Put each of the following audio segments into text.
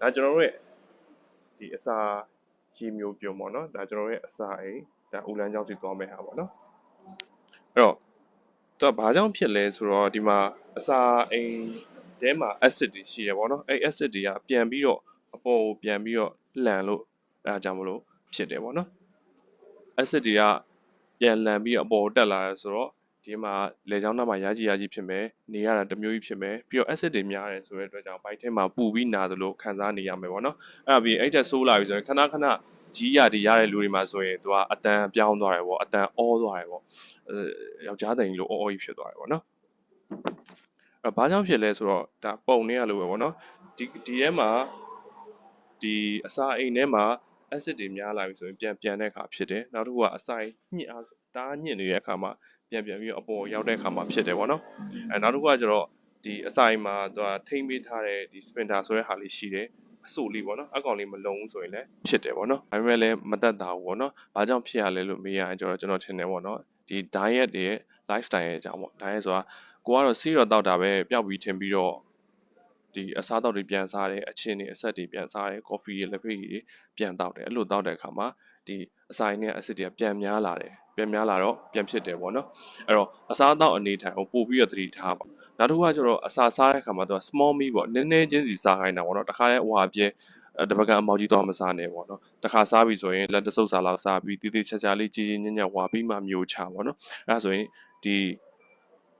ဒါကျွန်တော်တို့ရဲ့ဒီအစာရေမျိုးပြုံပေါ့နော်ဒါကျွန်တော်တို့ရဲ့အစာအိမ်ဒါဦးလန်းကြောင်းစီသွားမယ်ဟာပေါ့နော်အဲ့တော့တော့ဘာကြောင့်ဖြစ်လဲဆိုတော့ဒီမှာအစာအိမ်ထဲမှာ acid တွေရှိရပေါ့နော်အဲ့ acid တွေကပြန်ပြီးတော့အပေါ်ကိုပြန်ပြီးတော့လှန်လို့အဲဒါကြောင့်မလို့ဖြစ်တယ်ပေါ့နော် acid တွေကပြန်လှန်ပြီးတော့အပေါ်ကိုတက်လာတယ်ဆိုတော့ ဒီမှာလေချောင်းသားမှာရာကြီးရာကြီးဖြစ်မယ်နေရတာတစ်မျိုးကြီးဖြစ်မယ်ပြီးတော့ acid တွေများတယ်ဆိုတဲ့အတွက်ကြောင့်ဘိုက်ထဲမှာပူပြီးနာသလိုခံစားနေရမယ်ပေါ့နော်အဲ့ဒါပြီးအဲ့တက်ဆိုးလာပြီဆိုရင်ခဏခဏကြီးရတွေရတဲ့လူတွေမှာဆိုရင်သူကအတန်ပြောင်းသွားတယ်ပေါ့အတန်အောသွားတယ်ပေါ့အဲယောက်ျားတိုင်လို့အော်အော်ကြီးဖြစ်သွားတယ်ပေါ့နော်အဲ့ဘာကြောင့်ဖြစ်လဲဆိုတော့ဒါပုံနေရလို့ပဲပေါ့နော်ဒီဒီထဲမှာဒီအစာအိမ်ထဲမှာ acid တွေများလာပြီဆိုရင်ပြန်ပြန်တဲ့အခါဖြစ်တယ်နောက်တစ်ခုကအစာအိမ်ညှစ်အားတားညှစ်နေတဲ့အခါမှာ ပြန်ပြန်ပြီးတော့အပေါ်ရောက်တဲ့အခါမှာဖြစ်တယ်ပေါ့နော်အဲနောက်တစ်ခုကကျတော့ဒီအစာအိမ်မှာသူကထိမ့်ပေးထားတဲ့ဒီ spinner ဆိုတဲ့ဟာလေးရှိတယ်အဆူလေးပေါ့နော်အကောင်လေးမလုံဘူးဆိုရင်လည်းဖြစ်တယ်ပေါ့နော်ဒါပေမဲ့လည်းမတက်တာဘူးပေါ့နော်ဘာကြောင့်ဖြစ်ရလဲလို့မေးရရင်ကျွန်တော်ကျွန်တော်ထင်တယ်ပေါ့နော်ဒီ diet တွေရဲ့ lifestyle ရဲ့အကြောင်းပေါ့ diet ဆိုတာကိုကတော့စီးတော့တောက်တာပဲပျောက်ပြီးထင်ပြီးတော့ဒီအစားတောက်တွေပြန်စားတယ်အချင်းတွေအဆက်တွေပြန်စားတယ် coffee တွေလက်ဖက်ရည်တွေပြန်တောက်တယ်အဲ့လိုတောက်တဲ့အခါမှာဒီအစာရင်းနဲ့ acid တွေကပြန်များလာတယ် ပြန်များလာတော့ပြန်ဖြစ်တယ်ပေါ့နော်အဲ့တော့အစားအသောက်အနေထိုင်ကိုပို့ပြီးတော့သတိထားပါနောက်တစ်ခုကကျတော့အစာစားတဲ့အခါမှာသူက small meal ပေါ့နည်းနည်းချင်းစီစားခိုင်းတာပေါ့နော်တခါလဲဟွာပြဲတပကအမောက်ကြီးတော့မစားနဲ့ပေါ့နော်တခါစားပြီဆိုရင်လက်တဆုပ်စားလောက်စားပြီးတိတိချာချာလေးကြီးကြီးညံ့ညံ့ဝါပြီးမှမျိုးချပေါ့နော်အဲ့ဒါဆိုရင်ဒီ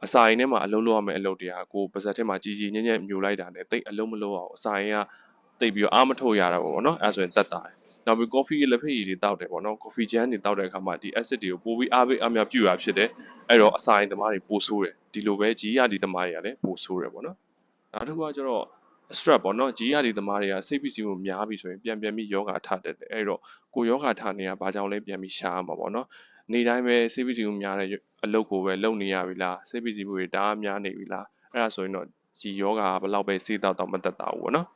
အစာရင်ထဲမှာအလုံးလုံးရမယ့်အလုပ်တွေကကိုပါဇက်ထဲမှာကြီးကြီးညံ့ညံ့မျိုးလိုက်တာနဲ့တိတ်အလုံးမလုံးအောင်အစာရင်ကတိတ်ပြီးတော့အားမထုတ်ရတာပေါ့နော်အဲ့ဒါဆိုရင်တက်တာတယ် နောက်ပြီး coffee လက်ဖက်ရည်တွေတောက်တယ်ပေါ့နော် coffee jam တွေတောက်တဲ့အခါမှာဒီ acid တွေကိုပိုပြီးအားပေးအများပြုရဖြစ်တယ်အဲ့တော့အစာရင်သမားတွေပိုဆိုးတယ်ဒီလိုပဲကြီးရဒီသမားတွေကလည်းပိုဆိုးတယ်ပေါ့နော်နောက်တစ်ခုကကျတော့ stress ပေါ့နော်ကြီးရဒီသမားတွေကစိတ်ဖိစီးမှုများပြီဆိုရင်ပြန်ပြန်ပြီးယောဂထတက်တယ်အဲ့တော့ကိုယောဂထနေရဘာကြောင့်လဲပြန်ပြီးရှားမှာပေါ့နော်နေတိုင်းပဲစိတ်ဖိစီးမှုများတဲ့အလုပ်ကိုပဲလုပ်နေရပြီလားစိတ်ဖိစီးမှုတွေတအားများနေပြီလားအဲ့ဒါဆိုရင်တော့ဒီယောဂကဘယ်လောက်ပဲစေးတော့တော့မတက်တာဘူးပေါ့နော်